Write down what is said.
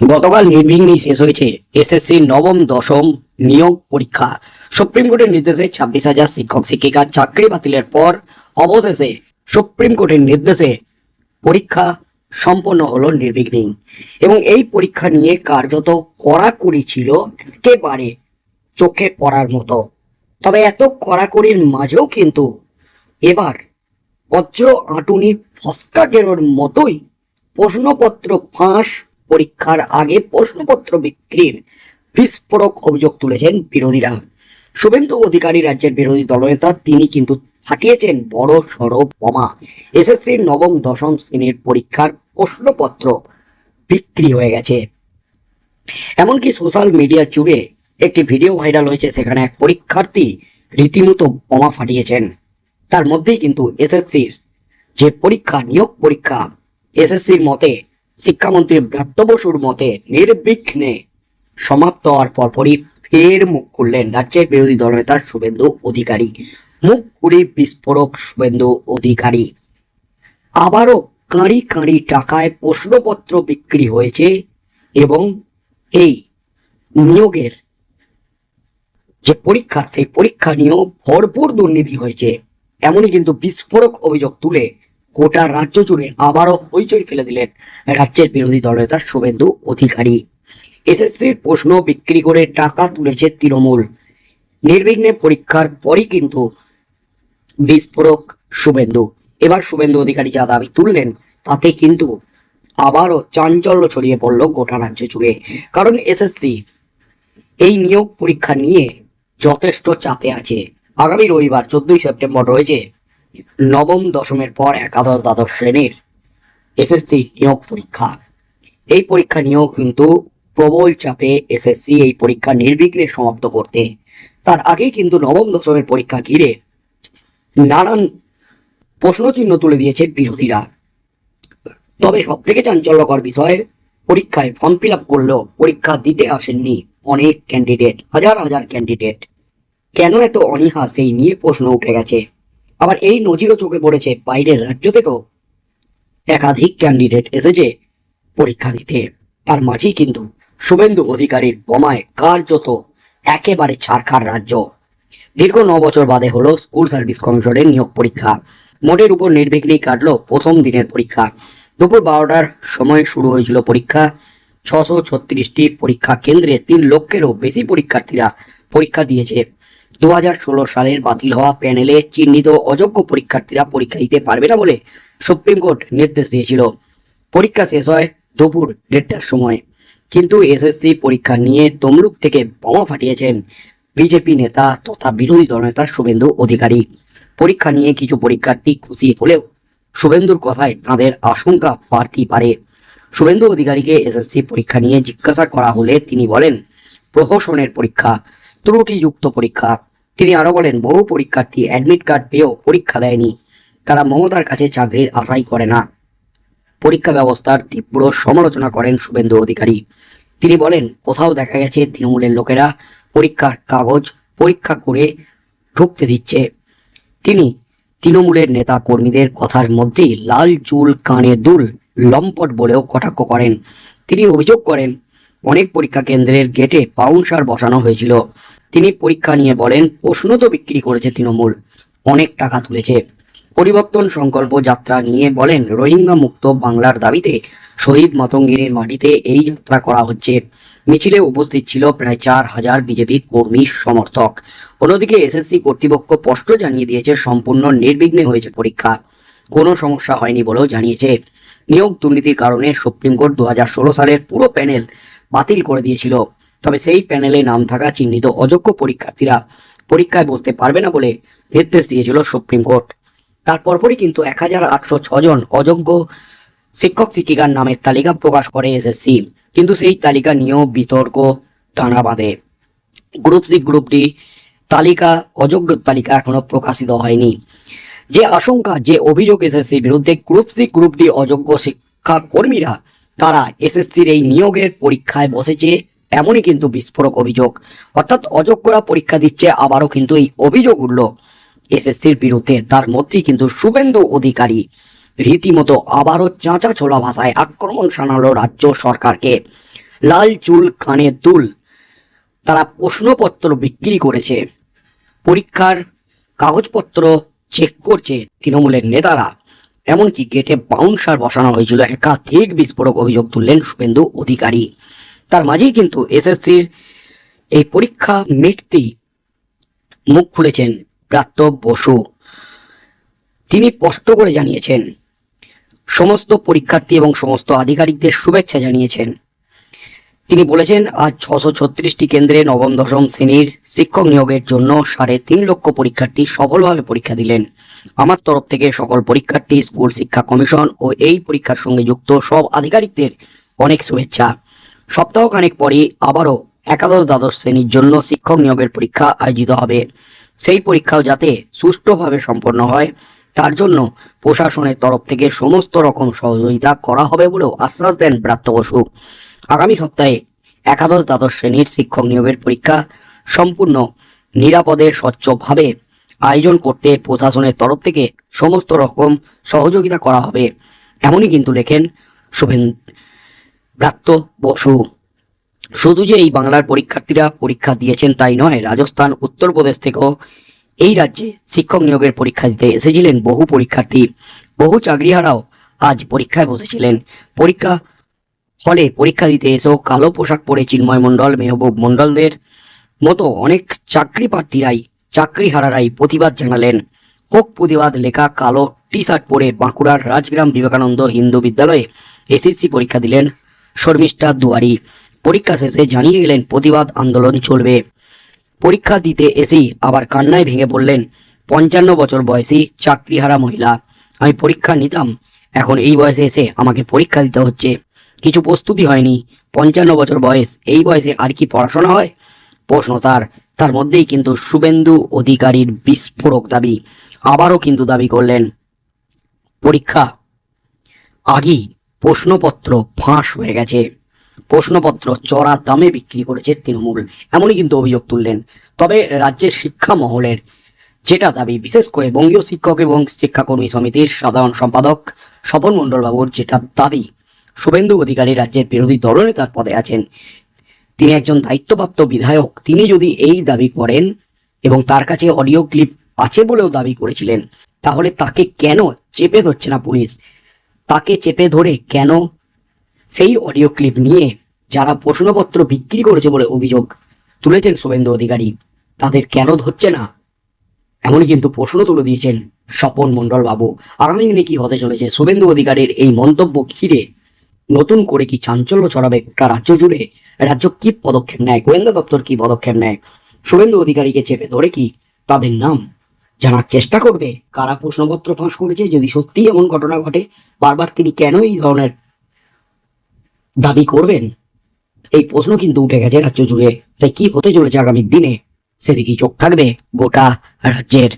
গতকাল নির্বিঘ্নেই শেষ হয়েছে। এসএসসি নবম, দশম নিয়োগ পরীক্ষা। সুপ্রিম কোর্টের নির্দেশে ছাব্বিশ হাজার শিক্ষক শিক্ষিকার চাকরি বাতিলের পর অবশেষে সুপ্রিম কোর্টের নির্দেশে পরীক্ষা সম্পন্ন হলো নির্বিঘ্নেই এবং এই পরীক্ষা নিয়ে কার্যত কড়াকড়ি ছিল একেবারে চোখে পড়ার মতো। তবে এত কড়াকড়ির মাঝেও কিন্তু এবার বজ্র আঁটুনি ফস্কা মতোই প্রশ্নপত্র ফাঁস পরীক্ষার আগে প্রশ্নপত্র বিক্রির বিস্ফোরক অভিযোগ তুলেছেন বিরোধীরা। শুভেন্দু অধিকারী রাজ্যের বিরোধী দলনেতা তিনি কিন্তু ফাটিয়েছেন বড় সড় বোমা। এসএসসির নবম, দশম শ্রেণির পরীক্ষার প্রশ্নপত্র বিক্রি হয়ে গেছে। এমনকি সোশ্যাল মিডিয়া জুড়ে একটি ভিডিও ভাইরাল হয়েছে, সেখানে এক পরীক্ষার্থী রীতিমতো বোমা ফাটিয়েছেন। তার মধ্যেই কিন্তু এসএসসির যে পরীক্ষা, নিয়োগ পরীক্ষা, এসএসসির মতে শিক্ষামন্ত্রী ব্রাত্য বসুর মতে নির্বিঘ্নে সমাপ্ত হওয়ার পরপরই ফের মুখ খুললেন রাজ্যের বিরোধী দলনেতা শুভেন্দু অধিকারী। মুখ খুলে বিস্ফোরক শুভেন্দু অধিকারী। আবারও কাঁড়ি কাঁড়ি টাকায় প্রশ্নপত্র বিক্রি হয়েছে এবং এই নিয়োগের যে পরীক্ষা, সেই পরীক্ষা নিয়েও ভরপুর দুর্নীতি হয়েছে। এমনই কিন্তু বিস্ফোরক অভিযোগ তুলে গোটা রাজ্য জুড়ে আবারও হইচই ফেলে দিলেন রাজ্যের বিরোধী দলনেতা শুভেন্দু অধিকারী। এসএসসির প্রশ্ন বিক্রি করে টাকা তুলেছে তৃণমূল। নির্বিঘ্নে পরীক্ষার পরই কিন্তু বিস্ফোরক শুভেন্দু। এবার শুভেন্দু অধিকারী যা দাবি তুললেন, তাতে কিন্তু আবারও চাঞ্চল্য ছড়িয়ে পড়ল গোটা রাজ্য জুড়ে। কারণ এসএসসি এই নিয়োগ পরীক্ষা নিয়ে যথেষ্ট চাপে আছে। আগামী রবিবার, চোদ্দই সেপ্টেম্বর রয়েছে নবম দশমের পর একাদশ দ্বাদশ শ্রেণির এসএসসি নিয়োগ পরীক্ষা। এই পরীক্ষা নিয়েও কিন্তু প্রবল চাপে এসএসসি এই পরীক্ষা নির্বিঘ্নে সমাপ্ত করতে। তার আগেই কিন্তু নবম দশমের পরীক্ষা ঘিরে নানান প্রশ্নচিহ্ন তুলে দিয়েছে বিরোধীরা। তবে সব থেকে চাঞ্চল্যকর বিষয়, পরীক্ষায় ফর্ম ফিল আপ করলেও পরীক্ষা দিতে আসেননি অনেক ক্যান্ডিডেট হাজার হাজার ক্যান্ডিডেট কেন এত অনীহা সেই নিয়ে প্রশ্ন উঠে গেছে? আবার এই নজিরও চোখে পড়েছে বাইরের রাজ্য থেকেও। একাধিক ক্যান্ডিডেট এসেছে পরীক্ষা দিতে। তার মাঝেই কিন্তু শুভেন্দু অধিকারীর বোমায় কার্যত একেবারে ছারখার রাজ্য। দীর্ঘ ন বছর বাদে হলো স্কুল সার্ভিস কমিশনের নিয়োগ পরীক্ষা। মোটের উপর নির্বিঘ্নেই কাটলো প্রথম দিনের পরীক্ষা। দুপুর বারোটার সময় শুরু হয়েছিল পরীক্ষা। ছশো ছত্রিশটি পরীক্ষা কেন্দ্রে তিন লক্ষেরও বেশি পরীক্ষার্থীরা পরীক্ষা দিয়েছে। দু হাজার ষোলো সালের বাতিল হওয়া প্যানেলে চিহ্নিত অযোগ্য পরীক্ষার্থীরা পরীক্ষা দিতে পারবে না বলে সুপ্রিম কোর্ট নির্দেশ দিয়েছিল। পরীক্ষা শেষ হয় দুপুর দেড়টার সময়। কিন্তু এসএসসি পরীক্ষা নিয়ে তমলুক থেকে বোমা ফাটিয়েছেন বিজেপি নেতা তথা বিরোধী দলনেতা শুভেন্দু অধিকারী। পরীক্ষা নিয়ে কিছু পরীক্ষার্থী খুশি হলেও শুভেন্দুর কথায় তাদের আশঙ্কা বাড়তেই পারে। শুভেন্দু অধিকারীকে এসএসসি পরীক্ষা নিয়ে জিজ্ঞাসা করা হলে তিনি বলেন, প্রহসনের পরীক্ষা, ত্রুটিযুক্ত পরীক্ষা তিনি আরও বলেন, বহু পরীক্ষার্থী অ্যাডমিট কার্ড পেয়েও পরীক্ষা দেয়নি। তারা মমতার কাছে চাকরির আশাই করে না। পরীক্ষা ব্যবস্থার তীব্র সমালোচনা করেন শুভেন্দু অধিকারী। তিনি বলেন, কোথাও দেখা গেছে তৃণমূলের লোকেরা পরীক্ষার কাগজ পরীক্ষা করে ঢুকতে দিচ্ছে। তিনি তৃণমূলের নেতা কর্মীদের কথার মধ্যেই লাল চুল, কানে দুল, লম্পট বলেও কটাক্ষ করেন। তিনি অভিযোগ করেন, অনেক পরীক্ষা কেন্দ্রের গেটে বাউন্সার বসানো হয়েছিল। তিনি পরীক্ষা নিয়ে বলেন প্রশ্ন তো বিক্রি করেছে তৃণমূল। অনেক টাকা তুলেছে। পরিবর্তন সংকল্প যাত্রা নিয়ে বলেন, রোহিঙ্গা মুক্ত বাংলার দাবিতে শহীদ মাতঙ্গিনীর মাটিতে এই যাত্রা করা হচ্ছে। মিছিলে উপস্থিত ছিল প্রায় চার হাজার বিজেপি কর্মী সমর্থক। অন্যদিকে এসএসসি কর্তৃপক্ষ স্পষ্ট জানিয়ে দিয়েছে, সম্পূর্ণ নির্বিঘ্নে হয়েছে পরীক্ষা। কোনো সমস্যা হয়নি বলেও জানিয়েছে। নিয়োগ দুর্নীতির কারণে সুপ্রিম কোর্ট দু হাজার ষোলো সালের পুরো প্যানেল বাতিল করে দিয়েছিল। তবে সেই প্যানেলে নাম থাকা চিহ্নিত অযোগ্য পরীক্ষার্থীরা পরীক্ষায় বসতে পারবে না বলে নির্দেশ দিয়েছিল সুপ্রিম কোর্ট। তার পরপরই কিন্তু এক হাজার আটশো ছজন অযোগ্য শিক্ষক শিক্ষিকার নামের তালিকা প্রকাশ করে এসএসসি। কিন্তু সেই তালিকা নিয়েও বিতর্ক টানা বাঁধে। গ্রুপ সি, গ্রুপ ডি তালিকা, অযোগ্য তালিকা এখনও প্রকাশিত হয়নি। যে আশঙ্কা, যে অভিযোগ এসএসসির বিরুদ্ধে গ্রুপ সি, গ্রুপ ডি অযোগ্য শিক্ষা কর্মীরা তারা এসএসসির এই নিয়োগের পরীক্ষায় বসেছে এমনই কিন্তু বিস্ফোরক অভিযোগ। অর্থাৎ অযোগ্যরা পরীক্ষা দিচ্ছে, আবারও কিন্তু এই অভিযোগ উঠল। এসএসসির বিরুদ্ধে তার মধ্যেই কিন্তু শুভেন্দু অধিকারী রীতিমতো আবারও চাঁচা ছোলা ভাষায় আক্রমণ শানালো রাজ্য সরকারকে। লাল চুল, কানে দুল, তারা প্রশ্নপত্র বিক্রি করেছে। পরীক্ষার কাগজপত্র চেক করছে তৃণমূলের নেতারা। এমনকি গেটে বাউন্সার বসানো হয়েছিল। একাধিক বিস্ফোরক অভিযোগ তুললেন শুভেন্দু অধিকারী। তার মাঝেই কিন্তু এসএসসির এই পরীক্ষা মিটতেই মুখ খুলেছেন প্রাপ্ত বসু। তিনি স্পষ্ট করে জানিয়েছেন, সমস্ত পরীক্ষার্থী এবং সমস্ত আধিকারিকদের শুভেচ্ছা জানিয়েছেন। তিনি বলেছেন, আজ ছশো ছত্রিশটি কেন্দ্রে নবম, দশম শ্রেণির শিক্ষক নিয়োগের জন্য সাড়ে তিন লক্ষ পরীক্ষার্থী সফলভাবে পরীক্ষা দিলেন। আমার তরফ থেকে সকল পরীক্ষার্থী, স্কুল শিক্ষা কমিশন ও এই পরীক্ষার সঙ্গে যুক্ত সব আধিকারিকদের অনেক শুভেচ্ছা। সপ্তাহখানেক পরই আবারও একাদশ দ্বাদশ শ্রেণির জন্য শিক্ষক নিয়োগের পরীক্ষা আয়োজিত হবে। সেই পরীক্ষাও যাতে সুষ্ঠুভাবে সম্পন্ন হয়, তার জন্য প্রশাসনের তরফ থেকে সমস্ত রকম সহযোগিতা করা হবে বলেও আশ্বাস দেন ব্রাত্য বসু। আগামী সপ্তাহে একাদশ দ্বাদশ শ্রেণির শিক্ষক নিয়োগের পরীক্ষা সম্পূর্ণ নিরাপদে, স্বচ্ছভাবে আয়োজন করতে প্রশাসনের তরফ থেকে সমস্ত রকম সহযোগিতা করা হবে। এমনই কিন্তু লেখেন শুভেন ব্রাত্য বসু। শুধু যে এই বাংলার পরীক্ষার্থীরা পরীক্ষা দিয়েছেন তাই নয়, রাজস্থান, উত্তরপ্রদেশ থেকেও এই রাজ্যে শিক্ষক নিয়োগের পরীক্ষা দিতে এসেছিলেন বহু পরীক্ষার্থী। বহু চাকরিহারাও আজ পরীক্ষায় বসেছিলেন। পরীক্ষা হলে পরীক্ষা দিতে এসেও কালো পোশাক পরে চিন্ময় মণ্ডল, মেহবুব মণ্ডলদের মতো অনেক চাকরি প্রার্থীরাই চাকরিহারারাই প্রতিবাদ জানালেন। হোক প্রতিবাদ, লেখা কালো টি শার্ট পরে বাঁকুড়ার রাজগ্রাম বিবেকানন্দ হিন্দু বিদ্যালয়ে এসএসসি পরীক্ষা দিলেন শর্মিষ্ঠা দুয়ারি। পরীক্ষা শেষে জানিয়ে গেলেন, প্রতিবাদ আন্দোলন চলবে। পরীক্ষা দিতে এসেই আবার কান্নায় ভেঙে পড়লেন পঞ্চান্ন বছর বয়সী চাকরিহারা মহিলা। আমি পরীক্ষা নিতাম, এখন এই বয়সে এসে আমাকে পরীক্ষা দিতে হচ্ছে। কিছু প্রস্তুতি হয়নি, পঞ্চান্ন বছর বয়স, এই বয়সে আর কি পড়াশোনা হয়? প্রশ্ন তার তার মধ্যেই কিন্তু শুভেন্দু অধিকারীর বিস্ফোরক দাবি। আবারও কিন্তু দাবি করলেন, পরীক্ষা আগেই প্রশ্নপত্র ফাঁস হয়ে গেছে। প্রশ্নপত্র চড়া দামে বিক্রি করেছে তৃণমূল। এমনই কিন্তু অভিযোগ তুললেন। তবে রাজ্যের শিক্ষা মহলের যেটা দাবি, বিশেষ করে বঙ্গীয় শিক্ষক এবং শিক্ষাকর্মী সমিতির সাধারণ সম্পাদক স্বপন মণ্ডল বাবুর যেটা দাবি, শুভেন্দু অধিকারী রাজ্যের বিরোধী দলনেতার পদে আছেন। তিনি একজন দায়িত্বপ্রাপ্ত বিধায়ক। তিনি যদি এই দাবি করেন এবং তার কাছে অডিও ক্লিপ আছে বলেও দাবি করেছিলেন, তাহলে তাকে কেন চেপে ধরছে না পুলিশ? তাকে চেপে ধরে কেন? সেই অডিও ক্লিপ নিয়ে যারা প্রশ্নপত্র বিক্রি করেছে বলে অভিযোগ তুলেছেন শুভেন্দু অধিকারী, তাদের কেন ধরছে না? এমনই কিন্তু প্রশ্ন তুলে দিয়েছেন স্বপন মণ্ডল বাবু। আগামী দিনে কি হতে চলেছে? শুভেন্দু অধিকারীর এই মন্তব্য ঘিরে নতুন করে কি চাঞ্চল্য ছড়াবে গোটা রাজ্য জুড়ে? রাজ্য কি পদক্ষেপ নেয়? গোয়েন্দা দপ্তর কি পদক্ষেপ নেয়? শুভেন্দু অধিকারীকে চেপে ধরে কি তাদের নাম? জানার চেষ্টা করবে। কারা প্রশ্নপত্র ফাঁস করেছে যদি সত্যি এমন ঘটনা ঘটে, বারবার তিনি কেন এই ধরনের দাবি করবেন? এই প্রশ্ন কিন্তু উঠে গেছে রাজ্য জুড়ে। তাই কি হতে চলেছে আগামী দিনে? সেদিকেই চোখ থাকবে গোটা রাজ্যের